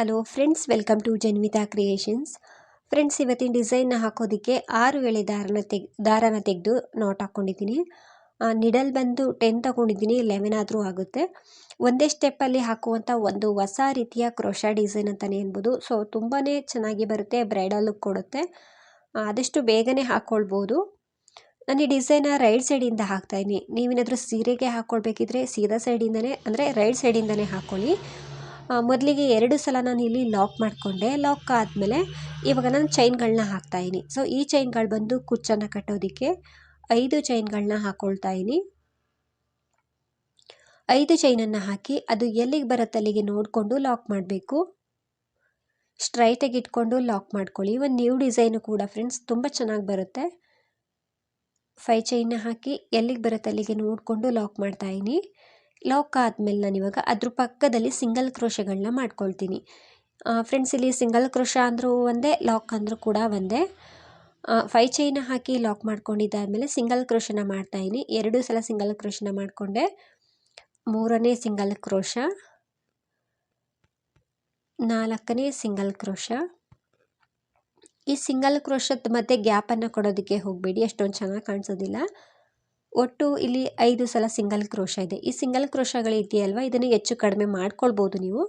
Hello friends welcome to Janvitha creations friends ಇವತ್ತಿನ ಡಿಸೈನ್ನ ಹಾಕೋದಕ್ಕೆ ಆರು ಎಳೆ ದಾರನ ತೆಗ್, ದಾರನ ತೆಗೆದು ನಾಟ್ ಹಾಕ್ಕೊಂಡಿದ್ದೀನಿ ನಿಡಲ್ ಬಂದು ಟೆನ್ ತಗೊಂಡಿದ್ದೀನಿ ಲೆವೆನ್ ಆದರೂ ಆಗುತ್ತೆ. ಒಂದೇ ಸ್ಟೆಪ್ಪಲ್ಲಿ ಹಾಕುವಂಥ ಒಂದು ಹೊಸ ರೀತಿಯ ಕ್ರೋಶ ಡಿಸೈನ್ ಅಂತಲೇ ಅನ್ಬೋದು ಸೊ ತುಂಬಾ ಚೆನ್ನಾಗಿ ಬರುತ್ತೆ ಬ್ರೈಡಲ್ ಕೊಡುತ್ತೆ. ಆದಷ್ಟು ಬೇಗನೆ ಹಾಕ್ಕೊಳ್ಬೋದು ನಾನು ಈ ಡಿಸೈನ ರೈಟ್ ಸೈಡಿಂದ ಹಾಕ್ತಾಯಿದ್ದೀನಿ ನೀವೇನಾದರೂ ಸೀರೆಗೆ ಹಾಕ್ಕೊಳ್ಬೇಕಿದ್ರೆ ಸೀದಾ ಸೈಡಿಂದನೇ ಅಂದರೆ ರೈಟ್ ಸೈಡಿಂದನೇ ಹಾಕ್ಕೊಳ್ಳಿ ಮೊದಲಿಗೆ ಎರಡು ಸಲ ನಾನು ಇಲ್ಲಿ ಲಾಕ್ ಮಾಡಿಕೊಂಡೆ. ಲಾಕ್ ಆದಮೇಲೆ ಇವಾಗ ನಾನು ಚೈನ್ಗಳನ್ನ ಹಾಕ್ತಾಯಿದ್ದೀನಿ ಸೊ ಈ ಚೈನ್ಗಳು ಬಂದು ಕುಚ್ಚನ್ನು ಕಟ್ಟೋದಕ್ಕೆ ಐದು ಚೈನ್ಗಳನ್ನ ಹಾಕ್ಕೊಳ್ತಾ ಇದ್ದೀನಿ. ಐದು ಚೈನನ್ನು ಹಾಕಿ ಅದು ಎಲ್ಲಿಗೆ ಬರುತ್ತೆ ಅಲ್ಲಿಗೆ ನೋಡಿಕೊಂಡು ಲಾಕ್ ಮಾಡಬೇಕು. ಸ್ಟ್ರೈಟಾಗಿ ಇಟ್ಕೊಂಡು ಲಾಕ್ ಮಾಡ್ಕೊಳ್ಳಿ. ಒಂದು ನ್ಯೂ ಡಿಸೈನು ಕೂಡ ಫ್ರೆಂಡ್ಸ್ ತುಂಬ ಚೆನ್ನಾಗಿ ಬರುತ್ತೆ. ಫೈ ಚೈನ್ನ ಹಾಕಿ ಎಲ್ಲಿಗೆ ಬರುತ್ತೆ ಅಲ್ಲಿಗೆ ನೋಡಿಕೊಂಡು ಲಾಕ್ ಮಾಡ್ತಾಯಿದ್ದೀನಿ ಲಾಕ್ ಆದಮೇಲೆ ನಾನು ಇವಾಗ ಅದ್ರ ಪಕ್ಕದಲ್ಲಿ ಸಿಂಗಲ್ ಕ್ರೋಶಗಳನ್ನ ಮಾಡ್ಕೊಳ್ತೀನಿ. ಫ್ರೆಂಡ್ಸ್ ಇಲ್ಲಿ ಸಿಂಗಲ್ ಕ್ರೋಶ ಅಂದರೂ ಒಂದೇ ಲಾಕ್ ಅಂದರೂ ಕೂಡ ಒಂದೇ. ಫೈ ಚೈನ ಹಾಕಿ ಲಾಕ್ ಮಾಡ್ಕೊಂಡಿದ್ದಾದಮೇಲೆ ಸಿಂಗಲ್ ಕ್ರೋಶನ ಮಾಡ್ತಾಯಿದ್ದೀನಿ ಎರಡು ಸಲ ಸಿಂಗಲ್ ಕ್ರೋಶನ ಮಾಡಿಕೊಂಡೆ. ಮೂರನೇ ಸಿಂಗಲ್ ಕ್ರೋಶ. ನಾಲ್ಕನೇ ಸಿಂಗಲ್ ಕ್ರೋಶ. ಈ ಸಿಂಗಲ್ ಕ್ರೋಶದ ಮಧ್ಯೆ ಗ್ಯಾಪನ್ನು ಕೊಡೋದಕ್ಕೆ ಹೋಗಬೇಡಿ ಅಷ್ಟೊಂದು ಚೆನ್ನಾಗಿ ಕಾಣಿಸೋದಿಲ್ಲ. ಒಟ್ಟು ಇಲ್ಲಿ ಐದು ಸಲ ಸಿಂಗಲ್ ಕ್ರೋಶ ಇದೆ. ಈ ಸಿಂಗಲ್ ಕ್ರೋಶಗಳಿದೆಯಲ್ವ ಇದನ್ನು ಹೆಚ್ಚು ಕಡಿಮೆ ಮಾಡ್ಕೊಳ್ಬೋದು ನೀವು.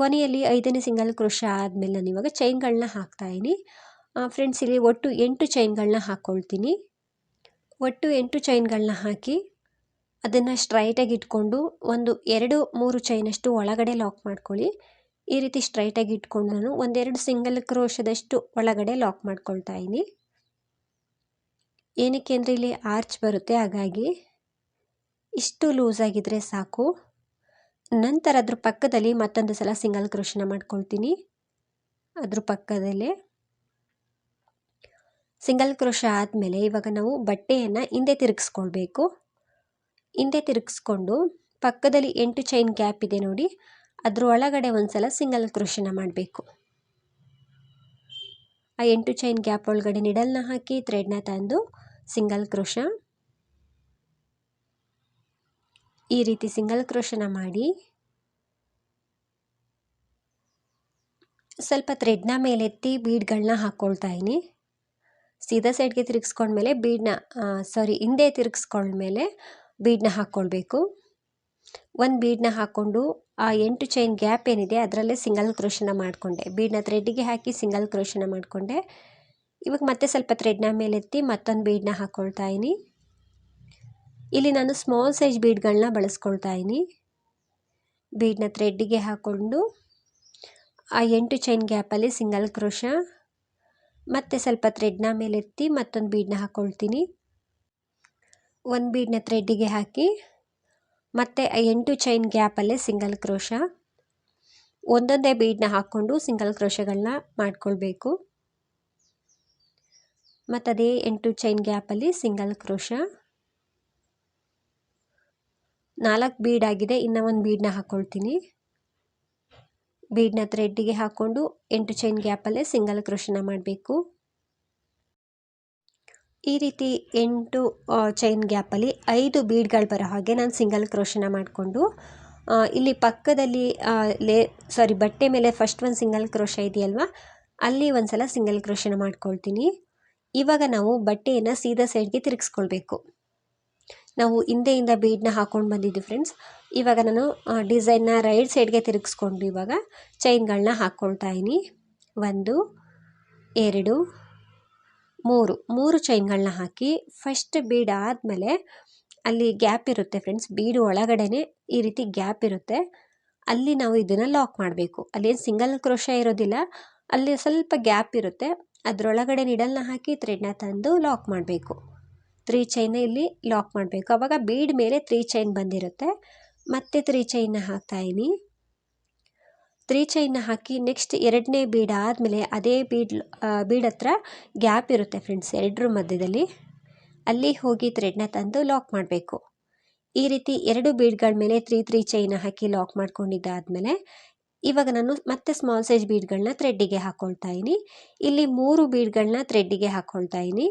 ಕೊನೆಯಲ್ಲಿ ಐದನೇ ಸಿಂಗಲ್ ಕ್ರೋಶ ಆದಮೇಲೆ ನಾನು ಇವಾಗ ಚೈನ್ಗಳನ್ನ ಹಾಕ್ತಾಯಿನಿ ಫ್ರೆಂಡ್ಸ್ ಇಲ್ಲಿ ಒಟ್ಟು ಎಂಟು ಚೈನ್ಗಳನ್ನ ಹಾಕ್ಕೊಳ್ತೀನಿ ಒಟ್ಟು ಎಂಟು ಚೈನ್ಗಳನ್ನ ಹಾಕಿ ಅದನ್ನು ಸ್ಟ್ರೈಟಾಗಿ ಇಟ್ಕೊಂಡು ಒಂದು ಎರಡು ಮೂರು ಚೈನಷ್ಟು ಒಳಗಡೆ ಲಾಕ್ ಮಾಡ್ಕೊಳ್ಳಿ. ಈ ರೀತಿ ಸ್ಟ್ರೈಟಾಗಿ ಇಟ್ಕೊಂಡು ನಾನು ಒಂದೆರಡು ಸಿಂಗಲ್ ಕ್ರೋಶದಷ್ಟು ಒಳಗಡೆ ಲಾಕ್ ಮಾಡ್ಕೊಳ್ತಾ ಇದ್ದೀನಿ ಏನಕ್ಕೆ ಅಂದರೆ ಇಲ್ಲಿ ಆರ್ಚ್ ಬರುತ್ತೆ, ಹಾಗಾಗಿ ಇಷ್ಟು ಲೂಸ್ ಆಗಿದ್ರೆ ಸಾಕು. ನಂತರ ಅದ್ರ ಪಕ್ಕದಲ್ಲಿ ಮತ್ತೊಂದು ಸಲ ಸಿಂಗಲ್ ಕ್ರೋಶನ ಮಾಡ್ಕೊಳ್ತೀನಿ. ಅದ್ರ ಪಕ್ಕದಲ್ಲೇ ಸಿಂಗಲ್ ಕ್ರೋಶ ಆದಮೇಲೆ ಇವಾಗ ನಾವು ಬಟ್ಟೆಯನ್ನು ಹಿಂದೆ ತಿರುಗಿಸ್ಕೊಳ್ಬೇಕು. ಹಿಂದೆ ತಿರುಗಿಸ್ಕೊಂಡು ಪಕ್ಕದಲ್ಲಿ ಎಂಟು ಚೈನ್ ಗ್ಯಾಪ್ ಇದೆ ನೋಡಿ, ಅದ್ರ ಒಳಗಡೆ ಒಂದು ಸಲ ಸಿಂಗಲ್ ಕ್ರೋಶನ ಮಾಡಬೇಕು. ಆ ಎಂಟು ಚೈನ್ ಗ್ಯಾಪ್ ಒಳಗಡೆ ನಿಡಲ್ನ ಹಾಕಿ ಥ್ರೆಡ್ನ ತಂದು ಸಿಂಗಲ್ ಕ್ರೋಶ ಈ ರೀತಿ ಸಿಂಗಲ್ ಕ್ರೋಶನ ಮಾಡಿ. ಸ್ವಲ್ಪ ಥ್ರೆಡ್ನ ಮೇಲೆತ್ತಿ ಬೀಡ್ಗಳನ್ನ ಹಾಕ್ಕೊಳ್ತಾ ಇದ್ದೀನಿ ಸೀದಾ ಸೈಡ್ಗೆ ತಿರುಗಿಸ್ಕೊಂಡ್ಮೇಲೆ ಬೀಡನ್ನ ಸಾರಿ ಹಿಂದೆ ತಿರುಗಿಸ್ಕೊಂಡ್ಮೇಲೆ ಬೀಡನ್ನ ಹಾಕ್ಕೊಳ್ಬೇಕು ಒಂದು ಬೀಡನ್ನ ಹಾಕ್ಕೊಂಡು ಆ ಎಂಟು ಚೈನ್ ಗ್ಯಾಪ್ ಏನಿದೆ ಅದರಲ್ಲೇ ಸಿಂಗಲ್ ಕ್ರೋಶನ ಮಾಡಿಕೊಂಡೆ. ಬೀಡನ್ನ ಥ್ರೆಡ್ಡಿಗೆ ಹಾಕಿ ಸಿಂಗಲ್ ಕ್ರೋಶನ ಮಾಡಿಕೊಂಡೆ. ಇವಾಗ ಮತ್ತೆ ಸ್ವಲ್ಪ ಥ್ರೆಡ್ನ ಮೇಲೆತ್ತಿ ಮತ್ತೊಂದು ಬೀಡನ್ನ ಹಾಕ್ಕೊಳ್ತಾ ಇದ್ದೀನಿ ಇಲ್ಲಿ ನಾನು ಸ್ಮಾಲ್ ಸೈಜ್ ಬೀಡ್ಗಳನ್ನ ಬಳಸ್ಕೊಳ್ತಾ ಇದ್ದೀನಿ ಬೀಡನ್ನ ಥ್ರೆಡ್ಡಿಗೆ ಹಾಕ್ಕೊಂಡು ಆ ಎಂಟು ಚೈನ್ ಗ್ಯಾಪಲ್ಲಿ ಸಿಂಗಲ್ ಕ್ರೋಶ ಮತ್ತೆ ಸ್ವಲ್ಪ ಥ್ರೆಡ್ನ ಮೇಲೆತ್ತಿ ಮತ್ತೊಂದು ಬೀಡನ್ನ ಹಾಕ್ಕೊಳ್ತೀನಿ ಒಂದು ಬೀಡನ್ನ ಥ್ರೆಡ್ಡಿಗೆ ಹಾಕಿ ಮತ್ತು ಎಂಟು ಚೈನ್ ಗ್ಯಾಪಲ್ಲೇ ಸಿಂಗಲ್ ಕ್ರೋಶ ಒಂದೊಂದೇ ಬೀಡನ್ನ ಹಾಕ್ಕೊಂಡು ಸಿಂಗಲ್ ಕ್ರೋಶಗಳನ್ನ ಮಾಡ್ಕೊಳ್ಬೇಕು. ಮತ್ತು ಅದೇ ಎಂಟು ಚೈನ್ ಗ್ಯಾಪಲ್ಲಿ ಸಿಂಗಲ್ ಕ್ರೋಶ ನಾಲ್ಕು ಬೀಡ್ ಆಗಿದೆ, ಇನ್ನೂ ಒಂದು ಬೀಡನ್ನ ಹಾಕ್ಕೊಳ್ತೀನಿ ಬೀಡನ್ನ ಥ್ರೆಡ್ಡಿಗೆ ಹಾಕ್ಕೊಂಡು ಎಂಟು ಚೈನ್ ಗ್ಯಾಪಲ್ಲೇ ಸಿಂಗಲ್ ಕ್ರೋಶನ ಮಾಡಬೇಕು. ಈ ರೀತಿ ಎಂಟು ಚೈನ್ ಗ್ಯಾಪಲ್ಲಿ ಐದು ಬೀಡ್ಗಳು ಬರೋ ಹಾಗೆ ನಾನು ಸಿಂಗಲ್ ಕ್ರೋಶನ ಮಾಡಿಕೊಂಡು ಇಲ್ಲಿ ಪಕ್ಕದಲ್ಲಿ ಲೇ ಸಾರಿ ಬಟ್ಟೆ ಮೇಲೆ ಫಸ್ಟ್ ಒಂದು ಸಿಂಗಲ್ ಕ್ರೋಶ ಇದೆಯಲ್ವಾ, ಅಲ್ಲಿ ಒಂದು ಸಲ ಸಿಂಗಲ್ ಕ್ರೋಶನ ಮಾಡ್ಕೊಳ್ತೀನಿ. ಇವಾಗ ನಾವು ಬಟ್ಟೆಯನ್ನು ಸೀದಾ ಸೈಡ್ಗೆ ತಿರುಗಿಸ್ಕೊಳ್ಬೇಕು. ನಾವು ಹಿಂದೆಯಿಂದ ಬೀಡನ್ನ ಹಾಕ್ಕೊಂಡು ಬಂದಿದ್ವಿ ಫ್ರೆಂಡ್ಸ್ ಇವಾಗ ನಾನು ಡಿಸೈನ್ನ ರೈಟ್ ಸೈಡ್ಗೆ ತಿರುಗಿಸ್ಕೊಂಡು ಇವಾಗ ಚೈನ್ಗಳನ್ನ ಹಾಕ್ಕೊಳ್ತಾ ಇದ್ದೀನಿ ಒಂದು, ಎರಡು ಮೂರು ಮೂರು ಚೈನ್ಗಳನ್ನ ಹಾಕಿ ಫಸ್ಟ್ ಬೀಡ್ ಆದಮೇಲೆ ಅಲ್ಲಿ ಗ್ಯಾಪ್ ಇರುತ್ತೆ ಫ್ರೆಂಡ್ಸ್ ಬೀಡು ಒಳಗಡೆನೆ ಈ ರೀತಿ ಗ್ಯಾಪ್ ಇರುತ್ತೆ. ಅಲ್ಲಿ ನಾವು ಇದನ್ನು ಲಾಕ್ ಮಾಡಬೇಕು. ಅಲ್ಲೇನು ಸಿಂಗಲ್ ಕ್ರೋಶ ಇರೋದಿಲ್ಲ, ಅಲ್ಲಿ ಸ್ವಲ್ಪ ಗ್ಯಾಪ್ ಇರುತ್ತೆ. ಅದರೊಳಗಡೆ ನಿಡಲ್ನ ಹಾಕಿ ಥ್ರೆಡ್ನ ತಂದು ಲಾಕ್ ಮಾಡಬೇಕು. ತ್ರೀ ಚೈನ್ ಇಲ್ಲಿ ಲಾಕ್ ಮಾಡಬೇಕು. ಆವಾಗ ಬೀಡ್ ಮೇಲೆ ತ್ರೀ ಚೈನ್ ಬಂದಿರುತ್ತೆ. ಮತ್ತೆ ತ್ರೀ ಚೈನ್ನ ಹಾಕ್ತಾಯಿನಿ ತ್ರೀ ಚೈನ್ನ ಹಾಕಿ ನೆಕ್ಸ್ಟ್ ಎರಡನೇ ಬೀಡ್ ಆದಮೇಲೆ ಅದೇ ಬೀಡ್ ಬೀಡ್ ಹತ್ರ ಗ್ಯಾಪ್ ಇರುತ್ತೆ ಫ್ರೆಂಡ್ಸ್ ಎರಡರ ಮಧ್ಯದಲ್ಲಿ. ಅಲ್ಲಿ ಹೋಗಿ ಥ್ರೆಡ್ನ ತಂದು ಲಾಕ್ ಮಾಡಬೇಕು. ಈ ರೀತಿ ಎರಡು ಬೀಡ್ಗಳ ಮೇಲೆ ತ್ರೀ ತ್ರೀ ಚೈನ ಹಾಕಿ ಲಾಕ್ ಮಾಡ್ಕೊಂಡಿದ್ದಾದಮೇಲೆ ಇವಾಗ ನಾನು ಮತ್ತೆ ಸ್ಮಾಲ್ ಸೈಜ್ ಬೀಡ್ಗಳನ್ನ ಥ್ರೆಡ್ಡಿಗೆ ಹಾಕ್ಕೊಳ್ತಾ ಇದ್ದೀನಿ ಇಲ್ಲಿ ಮೂರು ಬೀಡ್ಗಳನ್ನ ಥ್ರೆಡ್ಡಿಗೆ ಹಾಕ್ಕೊಳ್ತಾ ಇದ್ದೀನಿ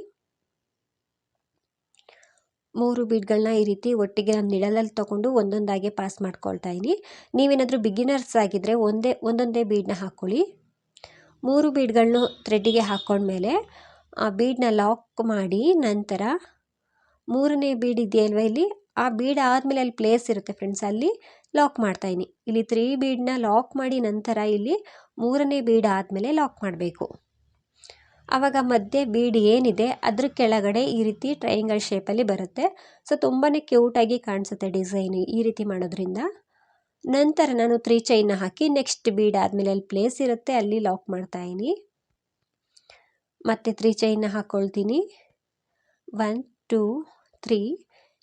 ಮೂರು ಬೀಡ್ಗಳನ್ನ ಈ ರೀತಿ ಒಟ್ಟಿಗೆ ನಾನು ನಿಡಲಲ್ಲಿ ತೊಗೊಂಡು ಒಂದೊಂದಾಗೆ ಪಾಸ್ ಮಾಡ್ಕೊಳ್ತಾ ಇದ್ದೀನಿ ನೀವೇನಾದರೂ ಬಿಗಿನರ್ಸ್ ಆಗಿದ್ದರೆ ಒಂದೇ, ಒಂದೊಂದೇ ಬೀಡನ್ನ ಹಾಕ್ಕೊಳ್ಳಿ. ಮೂರು ಬೀಡ್ಗಳನ್ನೂ ಥ್ರೆಡ್ಡಿಗೆ ಹಾಕ್ಕೊಂಡ್ಮೇಲೆ ಆ ಬೀಡನ್ನ ಲಾಕ್ ಮಾಡಿ ನಂತರ ಮೂರನೇ ಬೀಡ್ ಇದೆಯಲ್ವ ಇಲ್ಲಿ? ಆ ಬೀಡ್ ಆದಮೇಲೆ ಅಲ್ಲಿ ಪ್ಲೇಸ್ ಇರುತ್ತೆ ಫ್ರೆಂಡ್ಸ್ ಅಲ್ಲಿ ಲಾಕ್ ಮಾಡ್ತಾಯಿನಿ ಇಲ್ಲಿ ತ್ರೀ ಬೀಡನ್ನ ಲಾಕ್ ಮಾಡಿ ನಂತರ ಇಲ್ಲಿ ಮೂರನೇ ಬೀಡ್ ಆದಮೇಲೆ ಲಾಕ್ ಮಾಡಬೇಕು. ಆವಾಗ ಮಧ್ಯೆ ಬೀಡ್ ಏನಿದೆ, ಅದ್ರ ಕೆಳಗಡೆ ಈ ರೀತಿ ಟ್ರಯಾಂಗಲ್ ಶೇಪಲ್ಲಿ ಬರುತ್ತೆ. ಸೊ ತುಂಬಾ ಕ್ಯೂಟಾಗಿ ಕಾಣಿಸುತ್ತೆ ಡಿಸೈನ್ ಈ ರೀತಿ ಮಾಡೋದ್ರಿಂದ. ನಂತರ ನಾನು ತ್ರೀ ಚೈನ್ನ ಹಾಕಿ ನೆಕ್ಸ್ಟ್ ಬೀಡ್ ಆದಮೇಲೆ ಅಲ್ಲಿ ಪ್ಲೇಸ್ ಇರುತ್ತೆ, ಅಲ್ಲಿ ಲಾಕ್ ಮಾಡ್ತಾಯಿನಿ ಮತ್ತು ತ್ರೀ ಚೈನ್ನ ಹಾಕ್ಕೊಳ್ತೀನಿ ಒನ್ ಟೂ ತ್ರೀ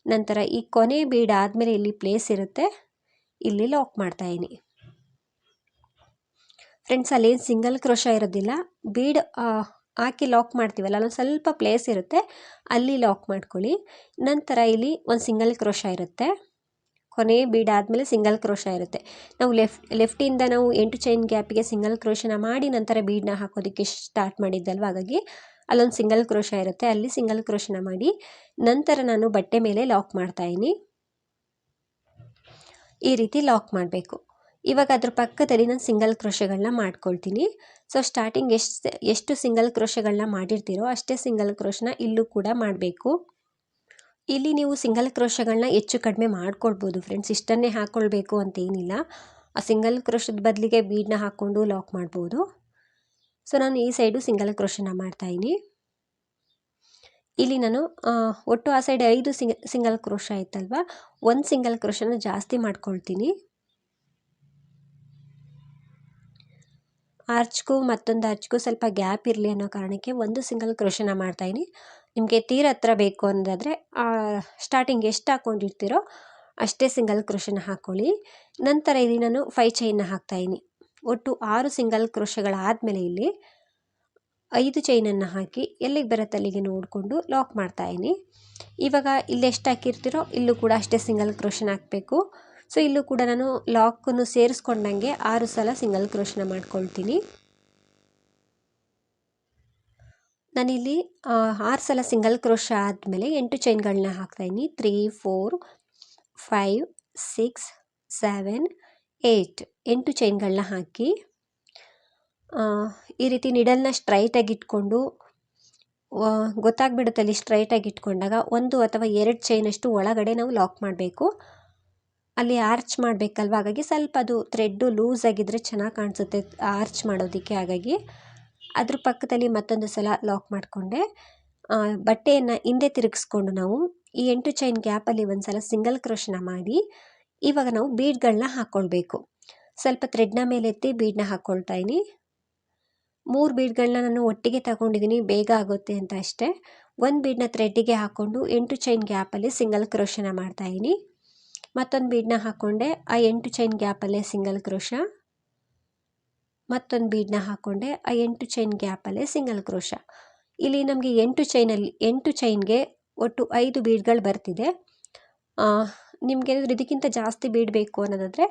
ನಂತರ ಈ ಕೊನೆ ಬೀಡ್ ಆದಮೇಲೆ ಇಲ್ಲಿ ಪ್ಲೇಸ್ ಇರುತ್ತೆ, ಇಲ್ಲಿ ಲಾಕ್ ಮಾಡ್ತಾಯಿನಿ ಫ್ರೆಂಡ್ಸ್ ಅಲ್ಲಿ ಸಿಂಗಲ್ ಕ್ರೋಶ ಇರೋದಿಲ್ಲ. ಬೀಡ್ ಹಾಕಿ ಲಾಕ್ ಮಾಡ್ತೀವಲ್ಲ, ಅಲ್ಲೊಂದು ಸ್ವಲ್ಪ ಪ್ಲೇಸ್ ಇರುತ್ತೆ, ಅಲ್ಲಿ ಲಾಕ್ ಮಾಡ್ಕೊಳ್ಳಿ. ನಂತರ ಇಲ್ಲಿ ಒಂದು ಸಿಂಗಲ್ ಕ್ರೋಶ ಇರುತ್ತೆ. ಕೊನೆ ಬೀಡ್ ಆದಮೇಲೆ ಸಿಂಗಲ್ ಕ್ರೋಶ ಇರುತ್ತೆ. ನಾವು ಲೆಫ್ಟ್ ಲೆಫ್ಟಿಂದ ನಾವು ಎಂಟು ಚೈನ್ ಗ್ಯಾಪಿಗೆ ಸಿಂಗಲ್ ಕ್ರೋಶನ ಮಾಡಿ ನಂತರ ಬೀಡನ್ನ ಹಾಕೋದಕ್ಕೆ ಸ್ಟಾರ್ಟ್ ಮಾಡಿದ್ದಲ್ವ? ಹಾಗಾಗಿ ಅಲ್ಲೊಂದು ಸಿಂಗಲ್ ಕ್ರೋಶ ಇರುತ್ತೆ, ಅಲ್ಲಿ ಸಿಂಗಲ್ ಕ್ರೋಶನ ಮಾಡಿ ನಂತರ ನಾನು ಬಟ್ಟೆ ಮೇಲೆ ಲಾಕ್ ಮಾಡ್ತಾಯಿನಿ ಈ ರೀತಿ ಲಾಕ್ ಮಾಡಬೇಕು. ಇವಾಗ ಅದ್ರ ಪಕ್ಕದಲ್ಲಿ ನಾನು ಸಿಂಗಲ್ ಕ್ರೋಶಗಳನ್ನ ಮಾಡ್ಕೊಳ್ತೀನಿ. ಸೊ ಸ್ಟಾರ್ಟಿಂಗ್ ಎಷ್ಟು ಎಷ್ಟು ಸಿಂಗಲ್ ಕ್ರೋಶಗಳನ್ನ ಮಾಡಿರ್ತೀರೋ ಅಷ್ಟೇ ಸಿಂಗಲ್ ಕ್ರೋಶನ ಇಲ್ಲೂ ಕೂಡ ಮಾಡಬೇಕು. ಇಲ್ಲಿ ನೀವು ಸಿಂಗಲ್ ಕ್ರೋಶಗಳನ್ನ ಹೆಚ್ಚು ಕಡಿಮೆ ಮಾಡ್ಕೊಳ್ಬೋದು ಫ್ರೆಂಡ್ಸ್ ಇಷ್ಟನ್ನೇ ಹಾಕ್ಕೊಳ್ಬೇಕು ಅಂತೇನಿಲ್ಲ. ಆ ಸಿಂಗಲ್ ಕ್ರೋಶದ ಬದಲಿಗೆ ಬೀಡನ್ನ ಹಾಕ್ಕೊಂಡು ಲಾಕ್ ಮಾಡ್ಬೋದು. ಸೊ ನಾನು ಈ ಸೈಡು ಸಿಂಗಲ್ ಕ್ರೋಶನ ಮಾಡ್ತಾಯಿನಿ. ಇಲ್ಲಿ ನಾನು ಒಟ್ಟು ಆ ಸೈಡ್ ಐದು ಸಿಂಗ ಸಿಂಗಲ್ ಕ್ರೋಶ ಆಯ್ತಲ್ವ? ಒಂದು ಸಿಂಗಲ್ ಕ್ರೋಶನ ಜಾಸ್ತಿ ಮಾಡ್ಕೊಳ್ತೀನಿ. ಆರ್ಚ್ಗೂ ಮತ್ತೊಂದು ಆರ್ಚ್ಗೂ ಸ್ವಲ್ಪ ಗ್ಯಾಪ್ ಇರಲಿ ಅನ್ನೋ ಕಾರಣಕ್ಕೆ ಒಂದು ಸಿಂಗಲ್ ಕ್ರೋಷನ ಮಾಡ್ತಾಯಿನಿ ನಿಮಗೆ ತೀರ ಹತ್ರ ಬೇಕು ಅನ್ನೋದಾದರೆ ಸ್ಟಾರ್ಟಿಂಗ್ ಎಷ್ಟು ಹಾಕ್ಕೊಂಡಿರ್ತೀರೋ ಅಷ್ಟೇ ಸಿಂಗಲ್ ಕ್ರೋಶನ ಹಾಕ್ಕೊಳ್ಳಿ ನಂತರ ಇಲ್ಲಿ ನಾನು ಫೈ ಚೈನ್ನ ಹಾಕ್ತಾಯಿನಿ ಒಟ್ಟು ಆರು ಸಿಂಗಲ್ ಕ್ರೋಶಗಳಾದಮೇಲೆ ಇಲ್ಲಿ ಐದು ಚೈನನ್ನು ಹಾಕಿ ಎಲ್ಲಿಗೆ ಬರುತ್ತೆ ಅಲ್ಲಿಗೆ ನೋಡಿಕೊಂಡು ಲಾಕ್ ಮಾಡ್ತಾಯಿನಿ ಇವಾಗ ಇಲ್ಲಿ ಎಷ್ಟು ಹಾಕಿರ್ತೀರೋ ಇಲ್ಲೂ ಕೂಡ ಅಷ್ಟೇ ಸಿಂಗಲ್ ಕ್ರೋಷನ್ ಹಾಕಬೇಕು. ಸೊ ಇಲ್ಲೂ ಕೂಡ ನಾನು ಲಾಕನ್ನು ಸೇರಿಸ್ಕೊಂಡಂಗೆ ಆರು ಸಲ ಸಿಂಗಲ್ ಕ್ರೋಶನ ಮಾಡ್ಕೊಳ್ತೀನಿ. ನಾನಿಲ್ಲಿ ಆರು ಸಲ ಸಿಂಗಲ್ ಕ್ರೋಶ ಆದಮೇಲೆ ಎಂಟು ಚೈನ್ಗಳನ್ನ ಹಾಕ್ತಾಯಿದ್ದೀನಿ three four five six seven eight ಎಂಟು ಚೈನ್ಗಳನ್ನ ಹಾಕಿ ಈ ರೀತಿ ನಿಡಲ್ನ ಸ್ಟ್ರೈಟಾಗಿ ಇಟ್ಕೊಂಡು ಗೊತ್ತಾಗ್ಬಿಡುತ್ತಲ್ಲಿ ಸ್ಟ್ರೈಟಾಗಿ ಇಟ್ಕೊಂಡಾಗ ಒಂದು ಅಥವಾ ಎರಡು ಚೈನಷ್ಟು ಒಳಗಡೆ ನಾವು ಲಾಕ್ ಮಾಡಬೇಕು. ಅಲ್ಲಿ ಆರ್ಚ್ ಮಾಡಬೇಕಲ್ವ? ಹಾಗಾಗಿ ಸ್ವಲ್ಪ ಅದು ಥ್ರೆಡ್ಡು ಲೂಸ್ ಆಗಿದ್ದರೆ ಚೆನ್ನಾಗಿ ಕಾಣಿಸುತ್ತೆ ಆರ್ಚ್ ಮಾಡೋದಕ್ಕೆ. ಹಾಗಾಗಿ ಅದ್ರ ಪಕ್ಕದಲ್ಲಿ ಮತ್ತೊಂದು ಸಲ ಲಾಕ್ ಮಾಡಿಕೊಂಡೆ. ಬಟ್ಟೆಯನ್ನು ಹಿಂದೆ ತಿರುಗಿಸ್ಕೊಂಡು ನಾವು ಈ ಎಂಟು ಚೈನ್ ಗ್ಯಾಪಲ್ಲಿ ಒಂದು ಸಲ ಸಿಂಗಲ್ ಕ್ರೋಶನ ಮಾಡಿ ಇವಾಗ ನಾವು ಬೀಡ್ಗಳನ್ನ ಹಾಕ್ಕೊಳ್ಬೇಕು ಸ್ವಲ್ಪ ಥ್ರೆಡ್ನ ಮೇಲೆ ಎತ್ತಿ ಬೀಡನ್ನ ಹಾಕ್ಕೊಳ್ತಾ ಇದ್ದೀನಿ ಮೂರು ಬೀಡ್ಗಳನ್ನ ನಾನು ಒಟ್ಟಿಗೆ ತಗೊಂಡಿದ್ದೀನಿ ಬೇಗ ಆಗುತ್ತೆ ಅಂತ ಅಷ್ಟೇ. ಒಂದು ಬೀಡನ್ನ ಥ್ರೆಡ್ಡಿಗೆ ಹಾಕ್ಕೊಂಡು ಎಂಟು ಚೈನ್ ಗ್ಯಾಪಲ್ಲಿ ಸಿಂಗಲ್ ಕ್ರೋಶನ ಮಾಡ್ತಾಯಿದ್ದೀನಿ ಮತ್ತೊಂದು ಬೀಡನ್ನ ಹಾಕ್ಕೊಂಡೆ ಆ ಎಂಟು ಚೈನ್ ಗ್ಯಾಪಲ್ಲೇ ಸಿಂಗಲ್ ಕ್ರೋಶ ಮತ್ತೊಂದು ಬೀಡನ್ನ ಹಾಕ್ಕೊಂಡೆ ಆ ಎಂಟು ಚೈನ್ ಗ್ಯಾಪಲ್ಲೇ ಸಿಂಗಲ್ ಕ್ರೋಶ ಇಲ್ಲಿ ನಮಗೆ ಎಂಟು ಚೈನಲ್ಲಿ ಎಂಟು ಚೈನ್ಗೆ ಒಟ್ಟು ಐದು ಬೀಡ್ಗಳು ಬರ್ತಿದೆ. ನಿಮಗೇನಾದರೂ ಇದಕ್ಕಿಂತ ಜಾಸ್ತಿ ಬೀಡ್ ಬೇಕು ಅನ್ನೋದಾದರೆ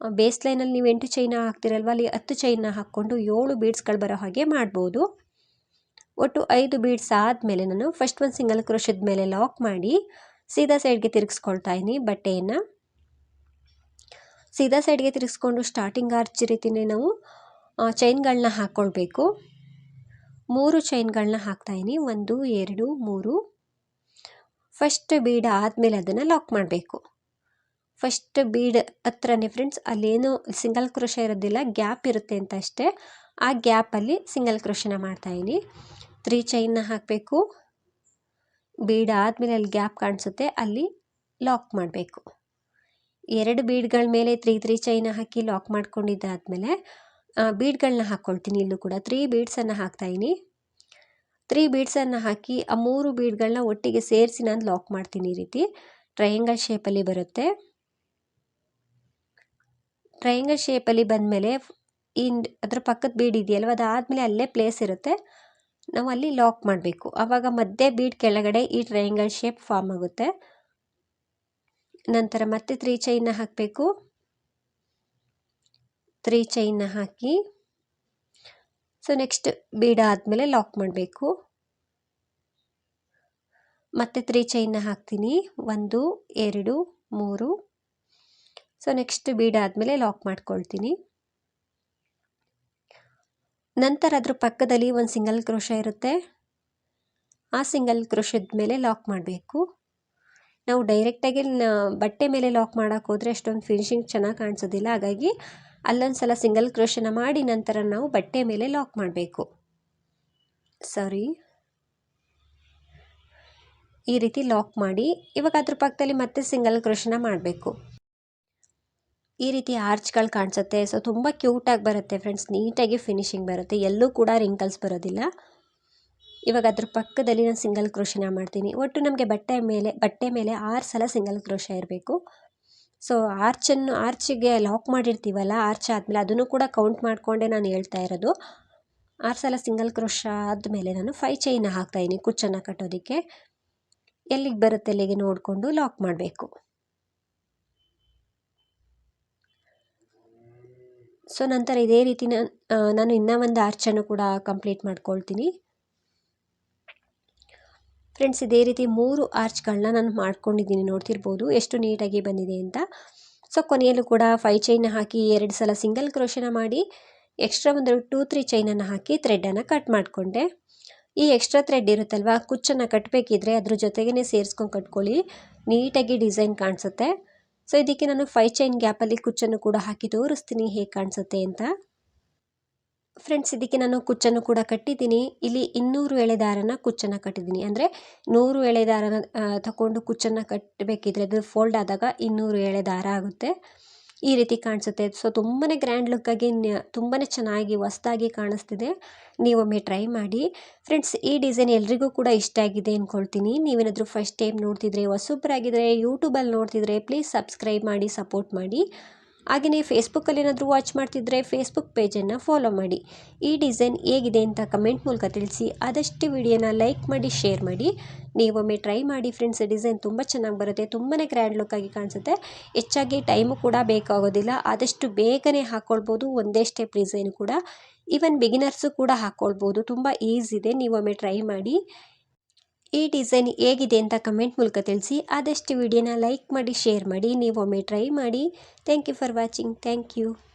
ಬೇಸ್ ಲೈನಲ್ಲಿ ನೀವು ಎಂಟು ಚೈನ ಹಾಕ್ತಿರಲ್ವ, ಅಲ್ಲಿ ಹತ್ತು ಚೈನ ಹಾಕ್ಕೊಂಡು ಏಳು ಬೀಡ್ಸ್ಗಳು ಬರೋ ಹಾಗೆ ಮಾಡ್ಬೋದು. ಒಟ್ಟು ಐದು ಬೀಡ್ಸ್ ಆದಮೇಲೆ ನಾನು ಫಸ್ಟ್ ಒಂದು ಸಿಂಗಲ್ ಕ್ರೋಶದ ಮೇಲೆ ಲಾಕ್ ಮಾಡಿ ಸೀದಾ ಸೈಡ್ಗೆ ತಿರುಗಿಸ್ಕೊಳ್ತಾ ಇದ್ದೀನಿ ಬಟ್ಟೆಯನ್ನು. ಸೀದಾ ಸೈಡ್ಗೆ ತಿರುಗಿಸ್ಕೊಂಡು ಸ್ಟಾರ್ಟಿಂಗ್ ಆರ್ಚ್ ರೀತಿಯೇ ನಾವು ಚೈನ್ಗಳನ್ನ ಹಾಕ್ಕೊಳ್ಬೇಕು ಮೂರು ಚೈನ್ಗಳನ್ನ ಹಾಕ್ತಾಯಿನಿ ಒಂದು, ಎರಡು, ಮೂರು. ಫಸ್ಟ್ ಬೀಡ್ ಆದಮೇಲೆ ಅದನ್ನು ಲಾಕ್ ಮಾಡಬೇಕು. ಫಸ್ಟ್ ಬೀಡ್ ಹತ್ರನೇ ಫ್ರೆಂಡ್ಸ್ ಅಲ್ಲೇನು ಸಿಂಗಲ್ ಕ್ರೋಶ ಇರೋದಿಲ್ಲ ಗ್ಯಾಪ್ ಇರುತ್ತೆ ಅಂತ ಅಷ್ಟೇ. ಆ ಗ್ಯಾಪಲ್ಲಿ ಸಿಂಗಲ್ ಕ್ರೋಶನ ಮಾಡ್ತಾಯಿನಿ ತ್ರೀ ಚೈನ್ನ ಹಾಕಬೇಕು. ಬೀಡ್ ಆದಮೇಲೆ ಅಲ್ಲಿ ಗ್ಯಾಪ್ ಕಾಣಿಸುತ್ತೆ, ಅಲ್ಲಿ ಲಾಕ್ ಮಾಡಬೇಕು. ಎರಡು ಬೀಡ್ಗಳ ಮೇಲೆ ತ್ರೀ ತ್ರೀ ಚೈನ ಹಾಕಿ ಲಾಕ್ ಮಾಡ್ಕೊಂಡಿದ್ದಾದಮೇಲೆ ಬೀಡ್ಗಳನ್ನ ಹಾಕ್ಕೊಳ್ತೀನಿ ಇಲ್ಲೂ ಕೂಡ. ತ್ರೀ ಬೀಡ್ಸನ್ನು ಹಾಕ್ತಾಯಿನಿ ತ್ರೀ ಬೀಡ್ಸನ್ನು ಹಾಕಿ ಆ ಮೂರು ಬೀಡ್ಗಳನ್ನ ಒಟ್ಟಿಗೆ ಸೇರಿಸಿ ನಾನು ಲಾಕ್ ಮಾಡ್ತೀನಿ ಈ ರೀತಿ. ಟ್ರಯಾಂಗಲ್ ಶೇಪಲ್ಲಿ ಬರುತ್ತೆ. ಟ್ರಯಾಂಗಲ್ ಶೇಪಲ್ಲಿ ಬಂದಮೇಲೆ, ಇನ್, ಅದರ ಪಕ್ಕದ ಬೀಡ್ ಇದೆಯಲ್ವ, ಅದಾದಮೇಲೆ ಅಲ್ಲೇ ಪ್ಲೇಸ್ ಇರುತ್ತೆ. ನಾವು ಅಲ್ಲಿ ಲಾಕ್ ಮಾಡಬೇಕು. ಆವಾಗ ಮಧ್ಯೆ ಬೀಡ್ ಕೆಳಗಡೆ ಈ ಟ್ರಯಾಂಗಲ್ ಶೇಪ್ ಫಾರ್ಮ್ ಆಗುತ್ತೆ. ನಂತರ ಮತ್ತೆ ತ್ರೀ ಚೈನ್ನ ಹಾಕಬೇಕು. ತ್ರೀ ಚೈನ್ನ ಹಾಕಿ ಸೊ ನೆಕ್ಸ್ಟ್ ಬೀಡ ಆದಮೇಲೆ ಲಾಕ್ ಮಾಡಬೇಕು. ಮತ್ತೆ ತ್ರೀ ಚೈನ್ನ ಹಾಕ್ತೀನಿ. ಒಂದು, ಎರಡು, ಮೂರು. ಸೊ ನೆಕ್ಸ್ಟ್ ಬೀಡ ಆದಮೇಲೆ ಲಾಕ್ ಮಾಡ್ಕೊಳ್ತೀನಿ. ನಂತರ ಅದ್ರ ಪಕ್ಕದಲ್ಲಿ ಒಂದು ಸಿಂಗಲ್ ಕ್ರೋಶ ಇರುತ್ತೆ. ಆ ಸಿಂಗಲ್ ಕ್ರೋಶದ ಮೇಲೆ ಲಾಕ್ ಮಾಡಬೇಕು. ನಾವು ಡೈರೆಕ್ಟಾಗಿ ಬಟ್ಟೆ ಮೇಲೆ ಲಾಕ್ ಮಾಡೋಕೆ ಹೋದರೆ ಅಷ್ಟೊಂದು ಫಿನಿಶಿಂಗ್ ಚೆನ್ನಾಗಿ ಕಾಣಿಸೋದಿಲ್ಲ. ಹಾಗಾಗಿ ಅಲ್ಲೊಂದು ಸಲ ಸಿಂಗಲ್ ಕ್ರೋಶನ ಮಾಡಿ ನಂತರ ನಾವು ಬಟ್ಟೆ ಮೇಲೆ ಲಾಕ್ ಮಾಡಬೇಕು. ಸಾರಿ ಈ ರೀತಿ ಲಾಕ್ ಮಾಡಿ ಇವಾಗ ಅದ್ರ ಪಕ್ಕದಲ್ಲಿ ಮತ್ತೆ ಸಿಂಗಲ್ ಕ್ರೋಶನ ಮಾಡಬೇಕು. ಈ ರೀತಿ ಆರ್ಚ್ಗಳು ಕಾಣಿಸುತ್ತೆ. ಸೊ, ತುಂಬ ಕ್ಯೂಟಾಗಿ ಬರುತ್ತೆ ಫ್ರೆಂಡ್ಸ್. ನೀಟಾಗಿ ಫಿನಿಶಿಂಗ್ ಬರುತ್ತೆ. ಎಲ್ಲೂ ಕೂಡ ರಿಂಕಲ್ಸ್ ಬರೋದಿಲ್ಲ. ಇವಾಗ ಅದ್ರ ಪಕ್ಕದಲ್ಲಿ ನಾನು ಸಿಂಗಲ್ ಕ್ರೋಶನ ಮಾಡ್ತೀನಿ. ಒಟ್ಟು ನಮಗೆ ಬಟ್ಟೆ ಮೇಲೆ ಬಟ್ಟೆ ಮೇಲೆ ಆರು ಸಲ ಸಿಂಗಲ್ ಕ್ರೋಶ ಇರಬೇಕು. ಸೊ ಆರ್ಚನ್ನು ಆರ್ಚಿಗೆ ಲಾಕ್ ಮಾಡಿರ್ತೀವಲ್ಲ ಆರ್ಚ್ ಆದಮೇಲೆ ಅದನ್ನು ಕೂಡ ಕೌಂಟ್ ಮಾಡಿಕೊಂಡೆ ನಾನು ಹೇಳ್ತಾ ಇರೋದು. ಆರು ಸಲ ಸಿಂಗಲ್ ಕ್ರೋಶ ಆದಮೇಲೆ ನಾನು ಫೈ ಚೈನ ಹಾಕ್ತಾಯಿದ್ದೀನಿ ಕುಚ್ಚನ್ನು ಕಟ್ಟೋದಕ್ಕೆ. ಎಲ್ಲಿಗೆ ಬರುತ್ತೆ ಅಲ್ಲಿಗೆ ನೋಡಿಕೊಂಡು ಲಾಕ್ ಮಾಡಬೇಕು. ಸೊ ನಂತರ ಇದೇ ರೀತಿ ನಾನು ಇನ್ನೂ ಒಂದು ಆರ್ಚನ್ನು ಕೂಡ ಕಂಪ್ಲೀಟ್ ಮಾಡ್ಕೊಳ್ತೀನಿ. ಫ್ರೆಂಡ್ಸ್ ಇದೇ ರೀತಿ ಮೂರು ಆರ್ಚ್ಗಳನ್ನ ನಾನು ಮಾಡ್ಕೊಂಡಿದ್ದೀನಿ, ನೋಡ್ತಿರ್ಬೋದು. ಎಷ್ಟು ನೀಟಾಗಿ ಬಂದಿದೆ ಅಂತ. ಸೊ ಕೊನೆಯಲ್ಲೂ ಕೂಡ ಫೈ ಚೈನ್ ಹಾಕಿ ಎರಡು ಸಲ ಸಿಂಗಲ್ ಕ್ರೋಶನ ಮಾಡಿ ಎಕ್ಸ್ಟ್ರಾ ಒಂದು ಟೂ ತ್ರೀ ಚೈನನ್ನು ಹಾಕಿ ಥ್ರೆಡ್ಡನ್ನು ಕಟ್ ಮಾಡಿಕೊಂಡೆ. ಈ ಎಕ್ಸ್ಟ್ರಾ ಥ್ರೆಡ್ ಇರುತ್ತಲ್ವ, ಕುಚ್ಚನ್ನು ಕಟ್ಟಬೇಕಿದ್ರೆ ಅದ್ರ ಜೊತೆಗೇ ಸೇರಿಸ್ಕೊಂಡು ಕಟ್ಕೊಳ್ಳಿ. ನೀಟಾಗಿ ಡಿಸೈನ್ ಕಾಣಿಸುತ್ತೆ. ಸೊ ಇದಕ್ಕೆ ನಾನು ಫೈ ಚೈನ್ ಗ್ಯಾಪಲ್ಲಿ ಕುಚ್ಚನ್ನು ಕೂಡ ಹಾಕಿ ತೋರಿಸ್ತೀನಿ, ಹೇಗೆ ಕಾಣಿಸುತ್ತೆ ಅಂತ. ಫ್ರೆಂಡ್ಸ್ ಇದಕ್ಕೆ ನಾನು ಕುಚ್ಚನ್ನು ಕೂಡ ಕಟ್ಟಿದ್ದೀನಿ. ಇಲ್ಲಿ ಇನ್ನೂರು ಎಳೆದಾರನ ಕುಚ್ಚನ್ನು ಕಟ್ಟಿದ್ದೀನಿ. ಅಂದರೆ ನೂರು ಎಳೆದಾರನ ತಗೊಂಡು ಕುಚ್ಚನ್ನು ಕಟ್ಟಬೇಕಿದ್ರೆ ಅದು ಫೋಲ್ಡ್ ಆದಾಗ ಇನ್ನೂರು ಎಳೆದಾರ ಆಗುತ್ತೆ. ಈ ರೀತಿ ಕಾಣಿಸುತ್ತೆ. ಸೊ ತುಂಬಾ ಗ್ರ್ಯಾಂಡ್ ಲುಕ್ಕಾಗಿ ತುಂಬಾ ಚೆನ್ನಾಗಿ ಹೊಸ್ದಾಗಿ ಕಾಣಿಸ್ತಿದೆ. ನೀವೊಮ್ಮೆ ಟ್ರೈ ಮಾಡಿ. ಫ್ರೆಂಡ್ಸ್ ಈ ಡಿಸೈನ್ ಎಲ್ರಿಗೂ ಕೂಡ ಇಷ್ಟ ಆಗಿದೆ ಅಂದ್ಕೊಳ್ತೀನಿ ನೀವೇನಾದರೂ ಫಸ್ಟ್ ಟೈಮ್ ನೋಡ್ತಿದ್ರೆ ಹೊಸೊಬ್ಬರಾಗಿದ್ದರೆ ಯೂಟ್ಯೂಬಲ್ಲಿ ನೋಡ್ತಿದ್ರೆ ಪ್ಲೀಸ್ ಸಬ್ಸ್ಕ್ರೈಬ್ ಮಾಡಿ ಸಪೋರ್ಟ್ ಮಾಡಿ. ಹಾಗೆಯೇ ಫೇಸ್ಬುಕ್ಕಲ್ಲಿ ಏನಾದರೂ ವಾಚ್ ಮಾಡ್ತಿದ್ರೆ ಫೇಸ್ಬುಕ್ ಪೇಜನ್ನು ಫಾಲೋ ಮಾಡಿ. ಈ ಡಿಸೈನ್ ಹೇಗಿದೆ ಅಂತ ಕಮೆಂಟ್ ಮೂಲಕ ತಿಳಿಸಿ. ಆದಷ್ಟು ವಿಡಿಯೋನ ಲೈಕ್ ಮಾಡಿ ಶೇರ್ ಮಾಡಿ. ನೀವೊಮ್ಮೆ ಟ್ರೈ ಮಾಡಿ ಫ್ರೆಂಡ್ಸ್ ಡಿಸೈನ್ ತುಂಬ ಚೆನ್ನಾಗಿ ಬರುತ್ತೆ. ತುಂಬಾ ಗ್ರ್ಯಾಂಡ್ ಲುಕ್ಕಾಗಿ ಕಾಣಿಸುತ್ತೆ. ಹೆಚ್ಚಾಗಿ ಟೈಮು ಕೂಡ ಬೇಕಾಗೋದಿಲ್ಲ. ಆದಷ್ಟು ಬೇಗನೆ ಹಾಕ್ಕೊಳ್ಬೋದು ಒಂದೇ ಸ್ಟೆಪ್ ಡಿಸೈನ್ ಕೂಡ. ಈವನ್ ಬಿಗಿನರ್ಸು ಕೂಡ ಹಾಕ್ಕೊಳ್ಬೋದು ತುಂಬ ಈಸಿ ಇದೆ. ನೀವೊಮ್ಮೆ ಟ್ರೈ ಮಾಡಿ. ಈ ಡಿಸೈನ್ ಹೇಗಿದೆ ಅಂತ ಕಮೆಂಟ್ ಮೂಲಕ ತಿಳಿಸಿ. ಆದಷ್ಟು ವಿಡಿಯೋನ ಲೈಕ್ ಮಾಡಿ, ಶೇರ್ ಮಾಡಿ, ನೀವೊಮ್ಮೆ ಟ್ರೈ ಮಾಡಿ. Thank you for watching. Thank you.